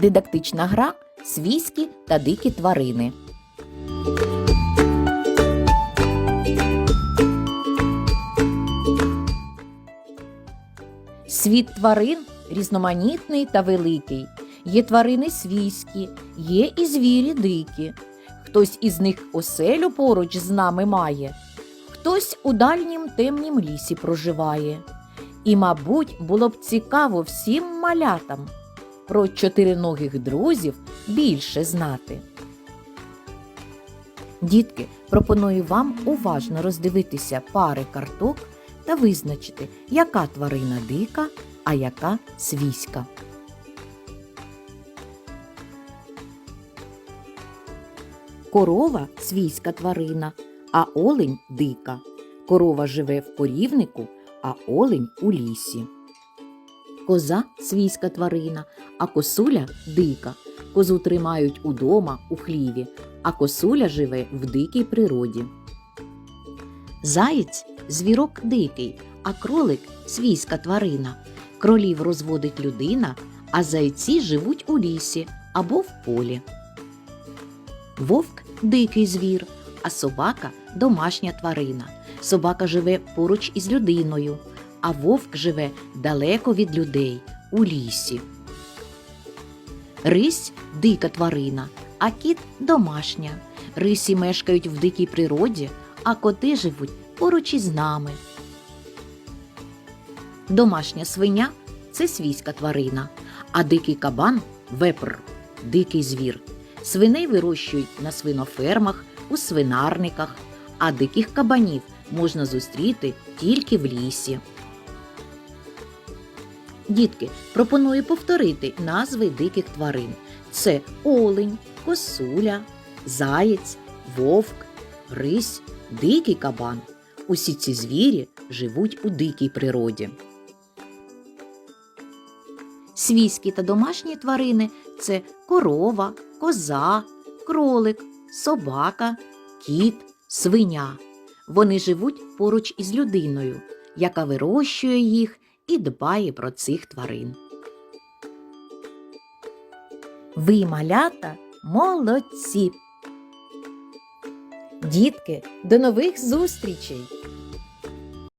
Дидактична гра свійські та дикі тварини. Світ тварин різноманітний та великий. Є тварини свійські, є і звірі дикі. Хтось із них оселю поруч з нами має, хтось у дальнім темнім лісі проживає. І, мабуть, було б цікаво всім малятам про чотириногих друзів більше знати. Дітки, пропоную вам уважно роздивитися пари карток та визначити, яка тварина дика, а яка свійська. Корова свійська тварина, а олень дика. Корова живе в корівнику, а олень у лісі. Коза свійська тварина, а косуля дика. Козу тримають удома у хліві, а косуля живе в дикій природі. Заєць звірок дикий, а кролик свійська тварина. Кролів розводить людина, а зайці живуть у лісі або в полі. Вовк дикий звір, а собака домашня тварина. Собака живе поруч із людиною, а вовк живе далеко від людей у лісі. Рись дика тварина, а кіт домашня. Рисі мешкають в дикій природі, а коти живуть поруч із нами. Домашня свиня це свійська тварина, а дикий кабан вепр дикий звір. Свиней вирощують на свинофермах, у свинарниках, а диких кабанів можна зустріти тільки в лісі. Дітки, пропоную повторити назви диких тварин: це олень, косуля, заєць, вовк, рись, дикий кабан. Усі ці звірі живуть у дикій природі. Свійські та домашні тварини це корова, коза, кролик, собака, кіт, свиня. Вони живуть поруч із людиною, яка вирощує їх і дбає про цих тварин. Ви, малята, молодці! Дітки, до нових зустрічей!